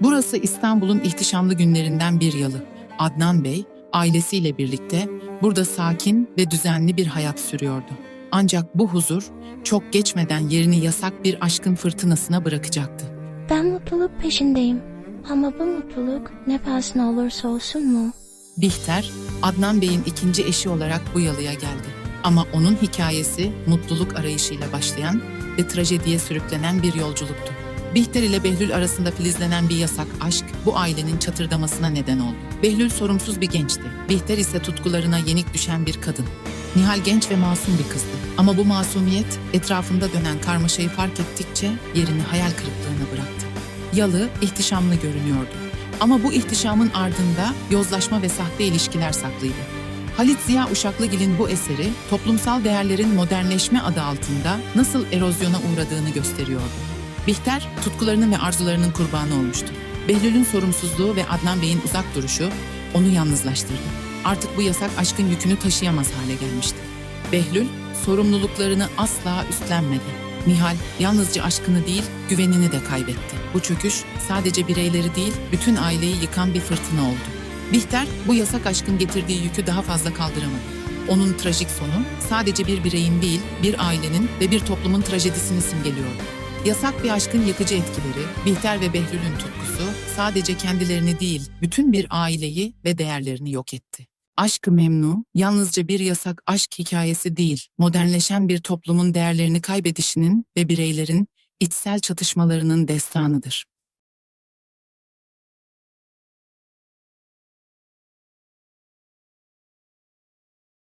Burası İstanbul'un ihtişamlı günlerinden bir yalı. Adnan Bey, ailesiyle birlikte burada sakin ve düzenli bir hayat sürüyordu. Ancak bu huzur çok geçmeden yerini yasak bir aşkın fırtınasına bırakacaktı. Ben mutluluk peşindeyim. Ama bu mutluluk ne pahasına olursa olsun mu? Bihter, Adnan Bey'in ikinci eşi olarak bu yalıya geldi. Ama onun hikayesi mutluluk arayışıyla başlayan ve trajediye sürüklenen bir yolculuktu. Bihter ile Behlül arasında filizlenen bir yasak aşk bu ailenin çatırdamasına neden oldu. Behlül sorumsuz bir gençti. Bihter ise tutkularına yenik düşen bir kadın. Nihal genç ve masum bir kızdı. Ama bu masumiyet etrafında dönen karmaşayı fark ettikçe yerini hayal kırıklığına bıraktı. Yalı ihtişamlı görünüyordu. Ama bu ihtişamın ardında yozlaşma ve sahte ilişkiler saklıydı. Halit Ziya Uşaklıgil'in bu eseri toplumsal değerlerin modernleşme adı altında nasıl erozyona uğradığını gösteriyordu. Bihter tutkularının ve arzularının kurbanı olmuştu. Behlül'ün sorumsuzluğu ve Adnan Bey'in uzak duruşu onu yalnızlaştırdı. Artık bu yasak aşkın yükünü taşıyamaz hale gelmişti. Behlül sorumluluklarını asla üstlenmedi. Nihal yalnızca aşkını değil, güvenini de kaybetti. Bu çöküş sadece bireyleri değil, bütün aileyi yıkan bir fırtına oldu. Bihter bu yasak aşkın getirdiği yükü daha fazla kaldıramadı. Onun trajik sonu sadece bir bireyin değil, bir ailenin ve bir toplumun trajedisini simgeliyordu. Yasak bir aşkın yakıcı etkileri, Bihter ve Behlül'ün tutkusu sadece kendilerini değil, bütün bir aileyi ve değerlerini yok etti. Aşk-ı Memnu yalnızca bir yasak aşk hikayesi değil, modernleşen bir toplumun değerlerini kaybedişinin ve bireylerin içsel çatışmalarının destanıdır.